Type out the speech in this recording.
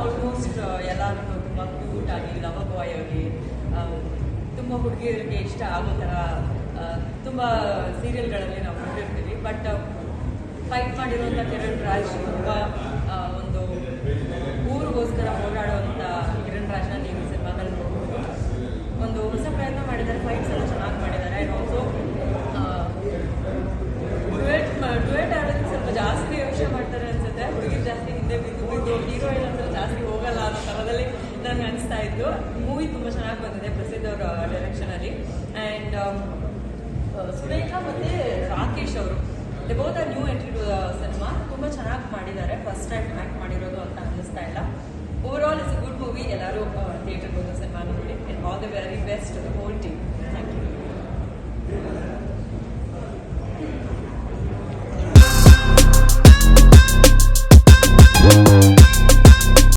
Almost ಎಲ್ಲರೂ ತುಂಬ cute ಆಗಿ ಲವಬಾಯ್ ಆಗಿ ತುಂಬ ಹುಡುಗಿಯರಿಗೆ ಇಷ್ಟ ಆಗೋ ಥರ ತುಂಬ ಸೀರಿಯಲ್ಗಳಲ್ಲಿ ನಾವು ನೋಡಿರ್ತೀವಿ. ಬಟ್ ಫೈಟ್ ಮಾಡಿರುವಂಥ ಕಿರಣ್ ರಾಜ್ ತುಂಬ ಒಂದು ಊರಿಗೋಸ್ಕರ ಹೋರಾಡುವಂಥ ಕಿರಣ್ ರಾಜ್ನ ನೀವು ಸಿನಿಮಾದಲ್ಲಿ ನೋಡ್ಬೋದು. ಒಂದು ಹೊಸ ಪ್ರಯತ್ನ ಮಾಡಿದ್ದಾರೆ. ಫೈಟ್ಸ್ ಇತ್ತು. ಮೂವಿ ತುಂಬ ಚೆನ್ನಾಗಿ ಬಂದಿದೆ, ಪ್ರಸಿದ್ಧ ಅವರ ಡೈರೆಕ್ಷನಲ್ಲಿ ಆ್ಯಂಡ್ ಸುರೇಖಾ ಮತ್ತೆ ರಾಕೇಶ್ ಅವರು. Both are new entry to cinema ತುಂಬ ಚೆನ್ನಾಗಿ ಮಾಡಿದ್ದಾರೆ. ಫಸ್ಟ್ ಟೈಮ್ ಆಕ್ಟ್ ಮಾಡಿರೋದು ಅಂತ ಅನ್ನಿಸ್ತಾ ಇಲ್ಲ. Over all is a good movie ಎಲ್ಲರೂ ಥಿಯೇಟರ್ಗೆ ಹೋಗೋ ಸಿನಿಮಾ ನೋಡಿ all the very best the whole team